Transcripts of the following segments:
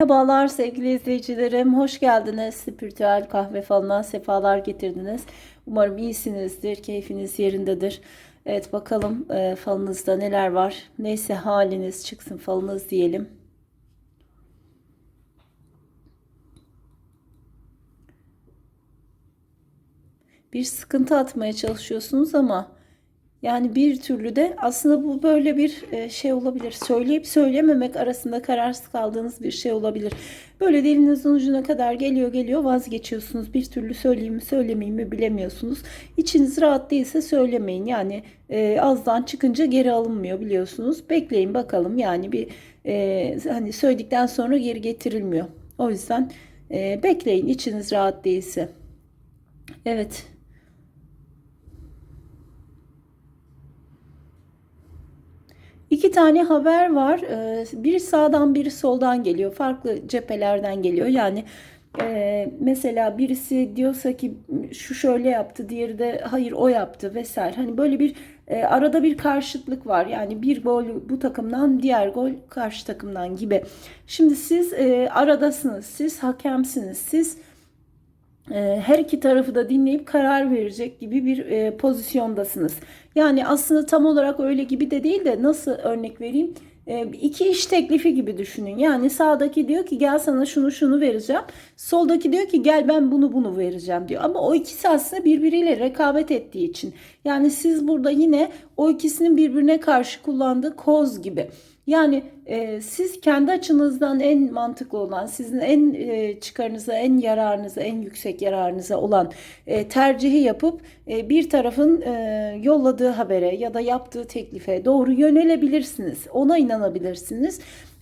Merhabalar sevgili izleyicilerim. Hoş geldiniz. Spiritüel kahve falına sefalar getirdiniz. Umarım iyisinizdir, keyfiniz yerindedir. Evet bakalım e, falınızda neler var. Neyse haliniz çıksın falınız diyelim. Bir sıkıntı atmaya çalışıyorsunuz ama yani bir türlü de aslında bu böyle bir e, şey olabilir. Söyleyip söylememek arasında kararsız kaldığınız bir şey olabilir. Böyle dilinizin ucuna kadar geliyor geliyor vazgeçiyorsunuz. Bir türlü söyleyeyim mi söylemeyeyim mi bilemiyorsunuz. İçiniz rahat değilse söylemeyin. Yani e, azdan çıkınca geri alınmıyor biliyorsunuz. Bekleyin bakalım yani bir e, hani söyledikten sonra geri getirilmiyor. O yüzden e, bekleyin içiniz rahat değilse. Evet. İki tane haber var. Ee, Biri sağdan biri soldan geliyor. Farklı cephelerden geliyor. Yani e, mesela birisi diyorsa ki şu şöyle yaptı, diğeri de hayır o yaptı vesaire. Hani böyle bir e, arada bir karşıtlık var. Yani bir gol bu takımdan, diğer gol karşı takımdan gibi. Şimdi siz e, aradasınız. Siz hakemsiniz. Siz her iki tarafı da dinleyip karar verecek gibi bir e, pozisyondasınız. Yani aslında tam olarak öyle gibi de değil de nasıl örnek vereyim? E, iki iş teklifi gibi düşünün. Yani sağdaki diyor ki gel sana şunu şunu vereceğim. Soldaki diyor ki gel ben bunu bunu vereceğim diyor. Ama o ikisi aslında birbiriyle rekabet ettiği için. Yani siz burada yine o ikisinin birbirine karşı kullandığı koz gibi. Yani e, siz kendi açınızdan en mantıklı olan, sizin en e, çıkarınıza, en yararınıza, en yüksek yararınıza olan e, tercihi yapıp e, bir tarafın e, yolladığı habere ya da yaptığı teklife doğru yönelebilirsiniz. Ona inanabilirsiniz.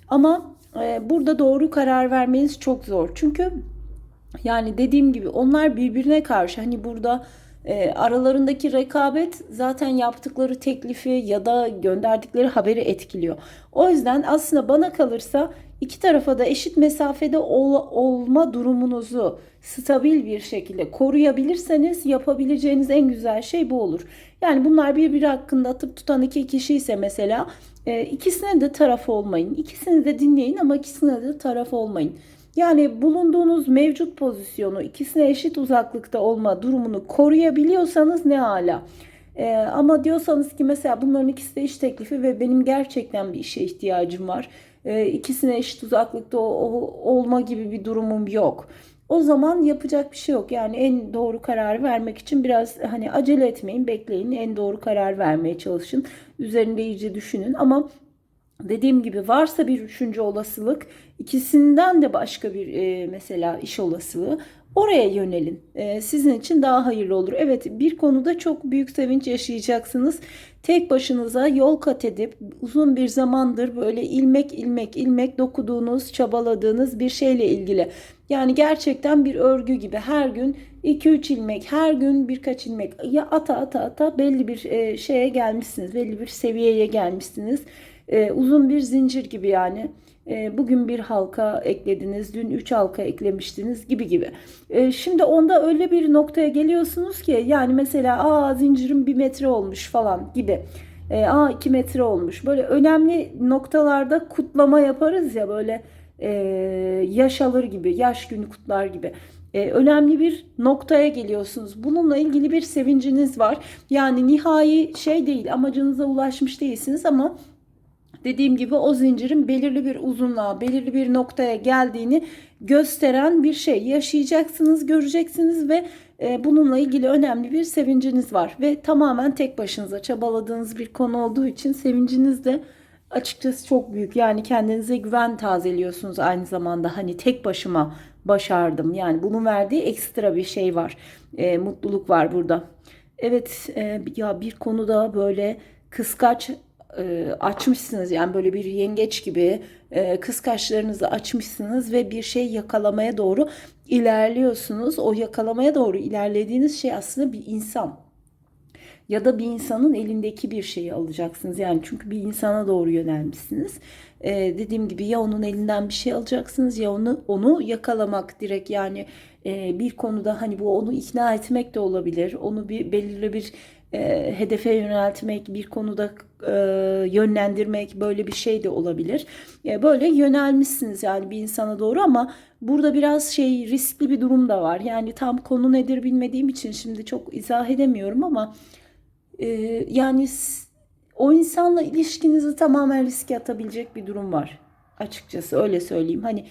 Ama e, burada doğru karar vermeniz çok zor. Çünkü yani dediğim gibi onlar birbirine karşı hani burada e, aralarındaki rekabet zaten yaptıkları teklifi ya da gönderdikleri haberi etkiliyor. O yüzden aslında bana kalırsa iki tarafa da eşit mesafede ol- olma durumunuzu stabil bir şekilde koruyabilirseniz yapabileceğiniz en güzel şey bu olur. Yani bunlar birbiri hakkında atıp tutan iki kişi ise mesela e, ikisine de taraf olmayın. İkisini de dinleyin ama ikisine de taraf olmayın. Yani bulunduğunuz mevcut pozisyonu ikisine eşit uzaklıkta olma durumunu koruyabiliyorsanız ne hala. Ee, ama diyorsanız ki mesela bunların ikisi de iş teklifi ve benim gerçekten bir işe ihtiyacım var. Ee, ikisine eşit uzaklıkta o- o- olma gibi bir durumum yok. O zaman yapacak bir şey yok. Yani en doğru kararı vermek için biraz hani acele etmeyin, bekleyin. En doğru karar vermeye çalışın. Üzerinde iyice düşünün ama Dediğim gibi varsa bir üçüncü olasılık, ikisinden de başka bir e, mesela iş olasılığı oraya yönelin. E, sizin için daha hayırlı olur. Evet bir konuda çok büyük sevinç yaşayacaksınız. Tek başınıza yol kat edip uzun bir zamandır böyle ilmek ilmek ilmek dokuduğunuz, çabaladığınız bir şeyle ilgili. Yani gerçekten bir örgü gibi her gün 2-3 ilmek, her gün birkaç ilmek ya ata ata ata belli bir e, şeye gelmişsiniz, belli bir seviyeye gelmişsiniz. Ee, uzun bir zincir gibi yani. Ee, bugün bir halka eklediniz, dün üç halka eklemiştiniz gibi gibi. Ee, şimdi onda öyle bir noktaya geliyorsunuz ki yani mesela aa zincirim bir metre olmuş falan gibi. Ee, aa iki metre olmuş. Böyle önemli noktalarda kutlama yaparız ya böyle e, yaş alır gibi, yaş günü kutlar gibi. Önemli bir noktaya geliyorsunuz. Bununla ilgili bir sevinciniz var. Yani nihai şey değil, amacınıza ulaşmış değilsiniz ama dediğim gibi o zincirin belirli bir uzunluğa, belirli bir noktaya geldiğini gösteren bir şey yaşayacaksınız, göreceksiniz ve e, bununla ilgili önemli bir sevinciniz var ve tamamen tek başınıza çabaladığınız bir konu olduğu için sevinciniz de açıkçası çok büyük. Yani kendinize güven tazeliyorsunuz aynı zamanda. Hani tek başıma başardım. Yani bunun verdiği ekstra bir şey var. E, mutluluk var burada. Evet e, ya bir konuda böyle kıskaç e, açmışsınız yani böyle bir yengeç gibi e, kıskaçlarınızı açmışsınız ve bir şey yakalamaya doğru ilerliyorsunuz. O yakalamaya doğru ilerlediğiniz şey aslında bir insan ya da bir insanın elindeki bir şeyi alacaksınız. Yani çünkü bir insana doğru yönelmişsiniz. Ee, dediğim gibi ya onun elinden bir şey alacaksınız ya onu onu yakalamak direkt yani e, bir konuda hani bu onu ikna etmek de olabilir. Onu bir belirli bir e, hedefe yöneltmek, bir konuda e, yönlendirmek böyle bir şey de olabilir. E, böyle yönelmişsiniz yani bir insana doğru ama burada biraz şey riskli bir durum da var. Yani tam konu nedir bilmediğim için şimdi çok izah edemiyorum ama e, yani o insanla ilişkinizi tamamen riske atabilecek bir durum var. Açıkçası öyle söyleyeyim. Hani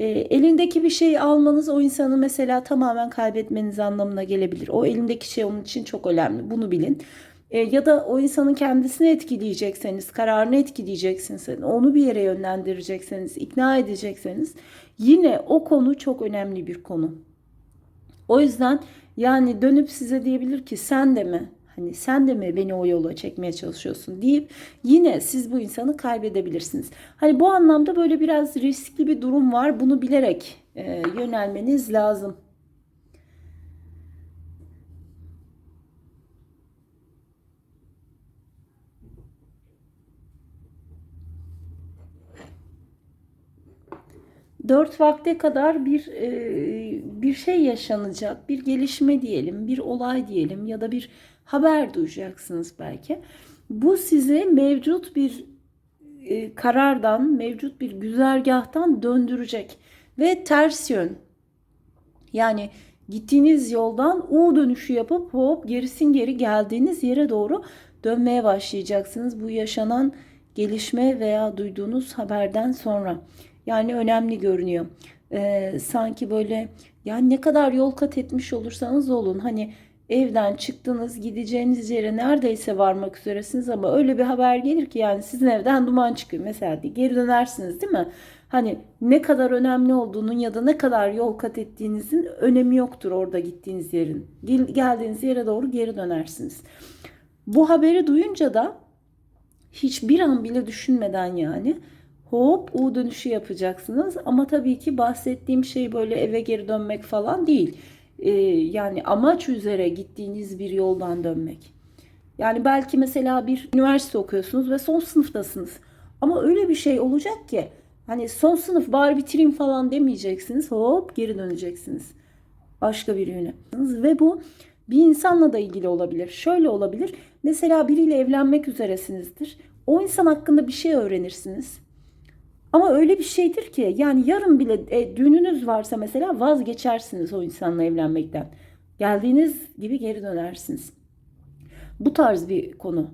e, elindeki bir şeyi almanız o insanı mesela tamamen kaybetmeniz anlamına gelebilir. O elindeki şey onun için çok önemli. Bunu bilin. E, ya da o insanın kendisini etkileyecekseniz, kararını etkileyeceksiniz, onu bir yere yönlendirecekseniz, ikna edecekseniz yine o konu çok önemli bir konu. O yüzden yani dönüp size diyebilir ki sen de mi? Hani sen de mi beni o yola çekmeye çalışıyorsun deyip yine siz bu insanı kaybedebilirsiniz. Hani bu anlamda böyle biraz riskli bir durum var. Bunu bilerek e, yönelmeniz lazım. Dört vakte kadar bir e, bir şey yaşanacak, bir gelişme diyelim, bir olay diyelim ya da bir haber duyacaksınız belki. Bu sizi mevcut bir e, karardan, mevcut bir güzergahtan döndürecek ve ters yön. Yani gittiğiniz yoldan U dönüşü yapıp hop gerisin geri geldiğiniz yere doğru dönmeye başlayacaksınız. Bu yaşanan gelişme veya duyduğunuz haberden sonra. Yani önemli görünüyor. Ee, sanki böyle yani ne kadar yol kat etmiş olursanız olun hani evden çıktınız gideceğiniz yere neredeyse varmak üzeresiniz ama öyle bir haber gelir ki yani sizin evden duman çıkıyor mesela diye geri dönersiniz değil mi? Hani ne kadar önemli olduğunun ya da ne kadar yol kat ettiğinizin önemi yoktur orada gittiğiniz yerin. Gel- Geldiğiniz yere doğru geri dönersiniz. Bu haberi duyunca da hiçbir an bile düşünmeden yani hop U dönüşü yapacaksınız. Ama tabii ki bahsettiğim şey böyle eve geri dönmek falan değil. Ee, yani amaç üzere gittiğiniz bir yoldan dönmek. Yani belki mesela bir üniversite okuyorsunuz ve son sınıftasınız. Ama öyle bir şey olacak ki hani son sınıf bari bitireyim falan demeyeceksiniz. Hop geri döneceksiniz başka bir yöne. Ve bu bir insanla da ilgili olabilir. Şöyle olabilir. Mesela biriyle evlenmek üzeresinizdir. O insan hakkında bir şey öğrenirsiniz. Ama öyle bir şeydir ki yani yarın bile e, düğününüz varsa mesela vazgeçersiniz o insanla evlenmekten. Geldiğiniz gibi geri dönersiniz. Bu tarz bir konu.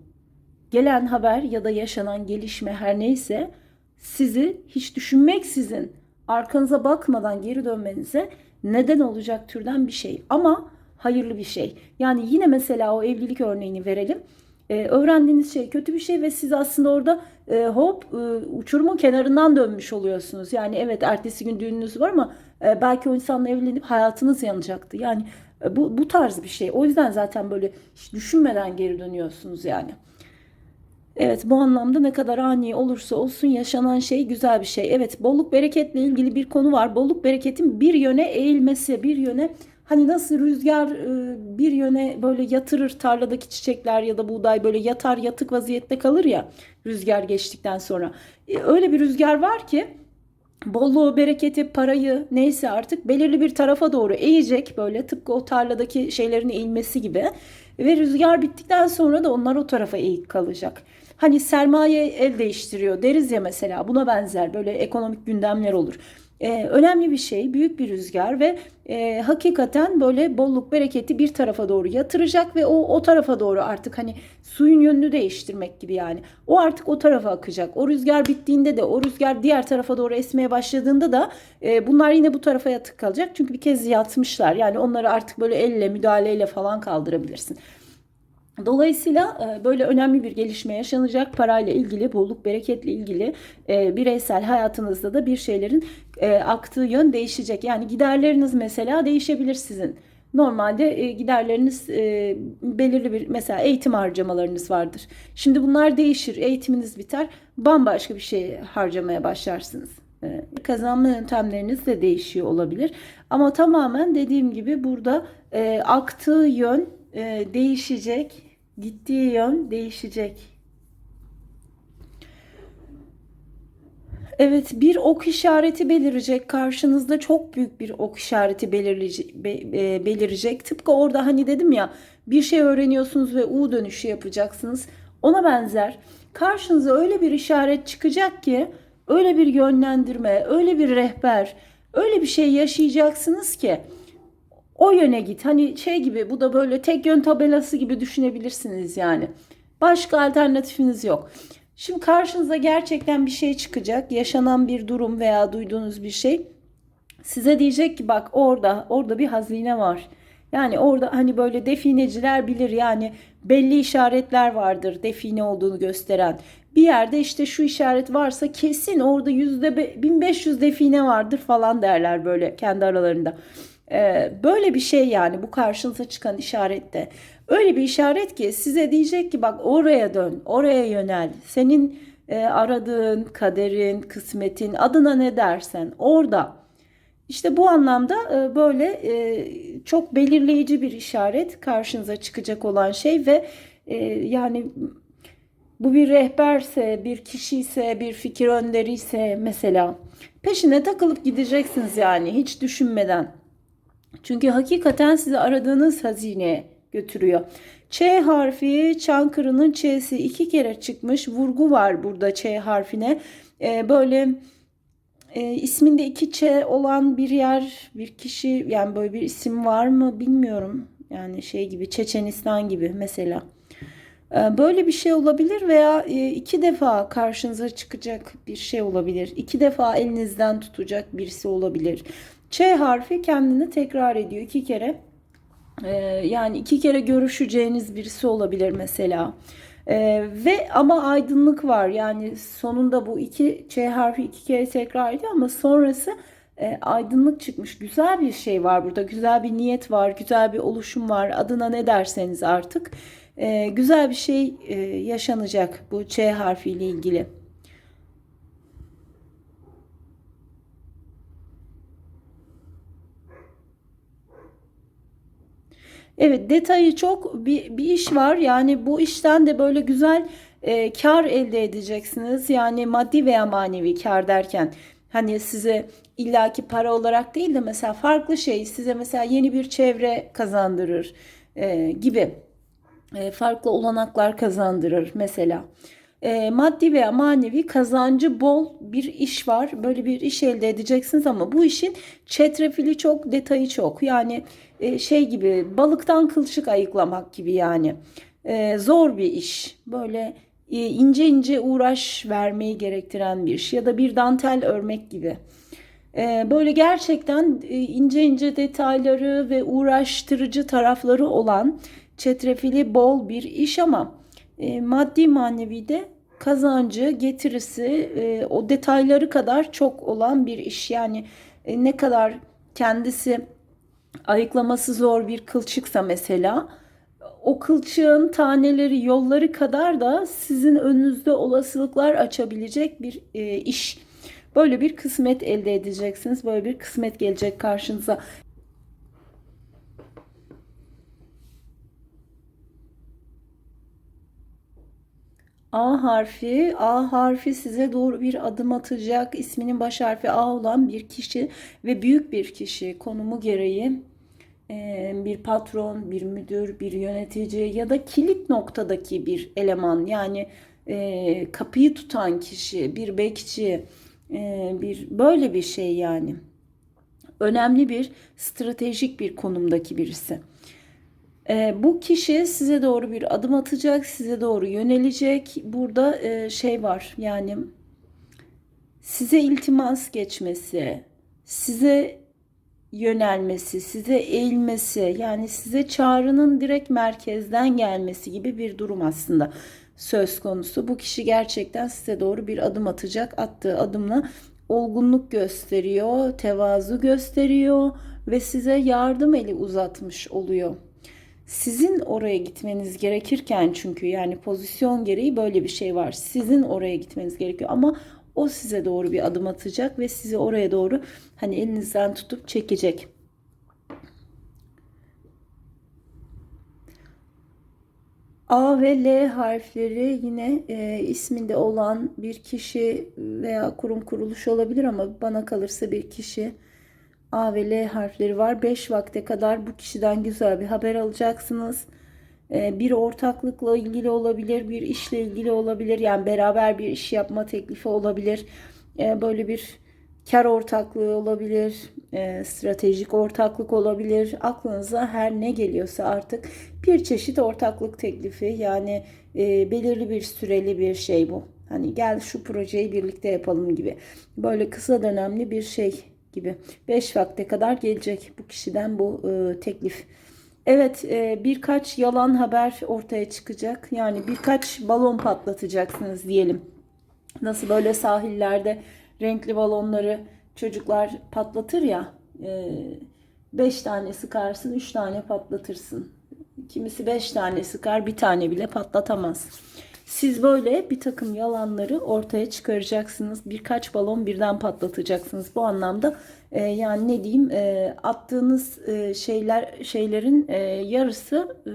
Gelen haber ya da yaşanan gelişme her neyse sizi hiç düşünmeksizin arkanıza bakmadan geri dönmenize neden olacak türden bir şey. Ama hayırlı bir şey. Yani yine mesela o evlilik örneğini verelim. Ee, öğrendiğiniz şey kötü bir şey ve siz aslında orada e, hop e, uçurumun kenarından dönmüş oluyorsunuz. Yani evet ertesi gün düğününüz var ama e, belki o insanla evlenip hayatınız yanacaktı. Yani e, bu, bu tarz bir şey. O yüzden zaten böyle hiç düşünmeden geri dönüyorsunuz yani. Evet bu anlamda ne kadar ani olursa olsun yaşanan şey güzel bir şey. Evet bolluk bereketle ilgili bir konu var. Bolluk bereketin bir yöne eğilmesi, bir yöne hani nasıl rüzgar e, bir yöne böyle yatırır tarladaki çiçekler ya da buğday böyle yatar yatık vaziyette kalır ya rüzgar geçtikten sonra. E, Öyle bir rüzgar var ki bolluğu, bereketi, parayı neyse artık belirli bir tarafa doğru eğecek böyle tıpkı o tarladaki şeylerin eğilmesi gibi ve rüzgar bittikten sonra da onlar o tarafa eğik kalacak. Hani sermaye el değiştiriyor deriz ya mesela buna benzer böyle ekonomik gündemler olur. Ee, önemli bir şey, büyük bir rüzgar ve e, hakikaten böyle bolluk bereketi bir tarafa doğru yatıracak ve o o tarafa doğru artık hani suyun yönünü değiştirmek gibi yani. O artık o tarafa akacak. O rüzgar bittiğinde de o rüzgar diğer tarafa doğru esmeye başladığında da e, bunlar yine bu tarafa yatık kalacak. Çünkü bir kez yatmışlar. Yani onları artık böyle elle müdahaleyle falan kaldırabilirsin. Dolayısıyla e, böyle önemli bir gelişme yaşanacak. Parayla ilgili, bolluk, bereketle ilgili e, bireysel hayatınızda da bir şeylerin e, aktığı yön değişecek. Yani giderleriniz mesela değişebilir sizin. Normalde giderleriniz belirli bir mesela eğitim harcamalarınız vardır. Şimdi bunlar değişir. Eğitiminiz biter. Bambaşka bir şey harcamaya başlarsınız. Kazanma yöntemleriniz de değişiyor olabilir. Ama tamamen dediğim gibi burada aktığı yön değişecek. Gittiği yön değişecek. Evet, bir ok işareti belirecek. Karşınızda çok büyük bir ok işareti e, belirecek. Tıpkı orada hani dedim ya bir şey öğreniyorsunuz ve U dönüşü yapacaksınız. Ona benzer. Karşınıza öyle bir işaret çıkacak ki, öyle bir yönlendirme, öyle bir rehber, öyle bir şey yaşayacaksınız ki o yöne git. Hani şey gibi bu da böyle tek yön tabelası gibi düşünebilirsiniz yani. Başka alternatifiniz yok. Şimdi karşınıza gerçekten bir şey çıkacak. Yaşanan bir durum veya duyduğunuz bir şey. Size diyecek ki bak orada orada bir hazine var. Yani orada hani böyle defineciler bilir yani belli işaretler vardır define olduğunu gösteren. Bir yerde işte şu işaret varsa kesin orada yüzde be- 1500 define vardır falan derler böyle kendi aralarında. Ee, böyle bir şey yani bu karşınıza çıkan işarette. Öyle bir işaret ki size diyecek ki bak oraya dön, oraya yönel. Senin e, aradığın kaderin, kısmetin adına ne dersen orada. İşte bu anlamda e, böyle e, çok belirleyici bir işaret karşınıza çıkacak olan şey ve e, yani bu bir rehberse, bir kişiyse, bir fikir önderiyse mesela peşine takılıp gideceksiniz yani hiç düşünmeden. Çünkü hakikaten sizi aradığınız hazineye götürüyor. Ç harfi Çankırı'nın Ç'si iki kere çıkmış. Vurgu var burada Ç harfine. Ee, böyle e, isminde iki Ç olan bir yer, bir kişi yani böyle bir isim var mı bilmiyorum. Yani şey gibi Çeçenistan gibi mesela. Ee, Böyle bir şey olabilir veya e, iki defa karşınıza çıkacak bir şey olabilir. İki defa elinizden tutacak birisi olabilir. Ç harfi kendini tekrar ediyor iki kere. Ee, yani iki kere görüşeceğiniz birisi olabilir mesela. Ee, ve ama aydınlık var. Yani sonunda bu iki Ç harfi iki kere tekrar ediyor ama sonrası e, aydınlık çıkmış. Güzel bir şey var burada. Güzel bir niyet var. Güzel bir oluşum var. Adına ne derseniz artık. Ee, güzel bir şey e, yaşanacak bu Ç harfiyle ilgili. Evet detayı çok bir, bir iş var. Yani bu işten de böyle güzel e, kar elde edeceksiniz. Yani maddi veya manevi kar derken hani size illaki para olarak değil de mesela farklı şey size mesela yeni bir çevre kazandırır e, gibi e, farklı olanaklar kazandırır mesela. E, maddi veya manevi kazancı bol bir iş var. Böyle bir iş elde edeceksiniz ama bu işin çetrefili çok, detayı çok. Yani e, şey gibi balıktan kılçık ayıklamak gibi yani. E, zor bir iş. Böyle e, ince ince uğraş vermeyi gerektiren bir iş ya da bir dantel örmek gibi. E, böyle gerçekten e, ince ince detayları ve uğraştırıcı tarafları olan çetrefili bol bir iş ama e, maddi manevi de kazancı, getirisi e, o detayları kadar çok olan bir iş. Yani e, ne kadar kendisi ayıklaması zor bir kılçıksa mesela o kılçığın taneleri yolları kadar da sizin önünüzde olasılıklar açabilecek bir e, iş. Böyle bir kısmet elde edeceksiniz. Böyle bir kısmet gelecek karşınıza. A harfi, A harfi size doğru bir adım atacak. İsminin baş harfi A olan bir kişi ve büyük bir kişi konumu gereği e, bir patron, bir müdür, bir yönetici ya da kilit noktadaki bir eleman yani e, kapıyı tutan kişi, bir bekçi, e, bir böyle bir şey yani. Önemli bir stratejik bir konumdaki birisi. E, bu kişi size doğru bir adım atacak, size doğru yönelecek. Burada e, şey var yani size iltimas geçmesi, size yönelmesi, size eğilmesi, yani size çağrının direkt merkezden gelmesi gibi bir durum aslında söz konusu. Bu kişi gerçekten size doğru bir adım atacak. Attığı adımla olgunluk gösteriyor, tevazu gösteriyor ve size yardım eli uzatmış oluyor. Sizin oraya gitmeniz gerekirken çünkü yani pozisyon gereği böyle bir şey var. Sizin oraya gitmeniz gerekiyor ama o size doğru bir adım atacak ve sizi oraya doğru hani elinizden tutup çekecek. A ve L harfleri yine e, isminde olan bir kişi veya kurum kuruluş olabilir ama bana kalırsa bir kişi A ve L harfleri var. 5 vakte kadar bu kişiden güzel bir haber alacaksınız. E, bir ortaklıkla ilgili olabilir, bir işle ilgili olabilir. Yani beraber bir iş yapma teklifi olabilir. E, böyle bir kar ortaklığı olabilir, e, stratejik ortaklık olabilir. Aklınıza her ne geliyorsa artık bir çeşit ortaklık teklifi yani e, belirli bir süreli bir şey bu. Hani gel şu projeyi birlikte yapalım gibi. Böyle kısa dönemli bir şey gibi. 5 vakte kadar gelecek bu kişiden bu e, teklif. Evet, e, birkaç yalan haber ortaya çıkacak. Yani birkaç balon patlatacaksınız diyelim. Nasıl böyle sahillerde renkli balonları çocuklar patlatır ya. 5 tane sıkarsın, 3 tane patlatırsın. Kimisi 5 tane sıkar, bir tane bile patlatamaz. Siz böyle bir takım yalanları ortaya çıkaracaksınız. Birkaç balon birden patlatacaksınız. Bu anlamda e, yani ne diyeyim e, attığınız e, şeyler şeylerin e, yarısı e,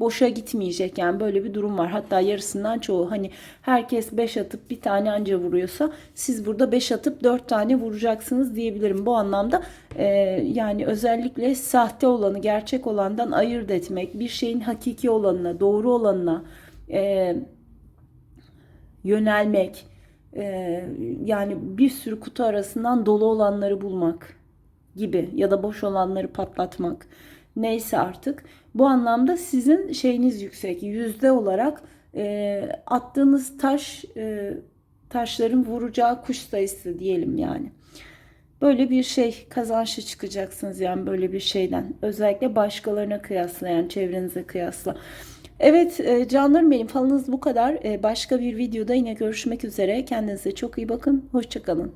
boşa gitmeyecek. Yani böyle bir durum var. Hatta yarısından çoğu hani herkes 5 atıp bir tane anca vuruyorsa siz burada 5 atıp 4 tane vuracaksınız diyebilirim. Bu anlamda e, yani özellikle sahte olanı gerçek olandan ayırt etmek, bir şeyin hakiki olanına, doğru olanına e, yönelmek, e, yani bir sürü kutu arasından dolu olanları bulmak gibi ya da boş olanları patlatmak neyse artık. Bu anlamda sizin şeyiniz yüksek. Yüzde olarak e, attığınız taş e, taşların vuracağı kuş sayısı diyelim yani. Böyle bir şey kazançlı çıkacaksınız yani böyle bir şeyden. Özellikle başkalarına kıyasla yani çevrenize kıyasla. Evet e, canlarım benim falınız bu kadar. E, Başka bir videoda yine görüşmek üzere. Kendinize çok iyi bakın. Hoşçakalın.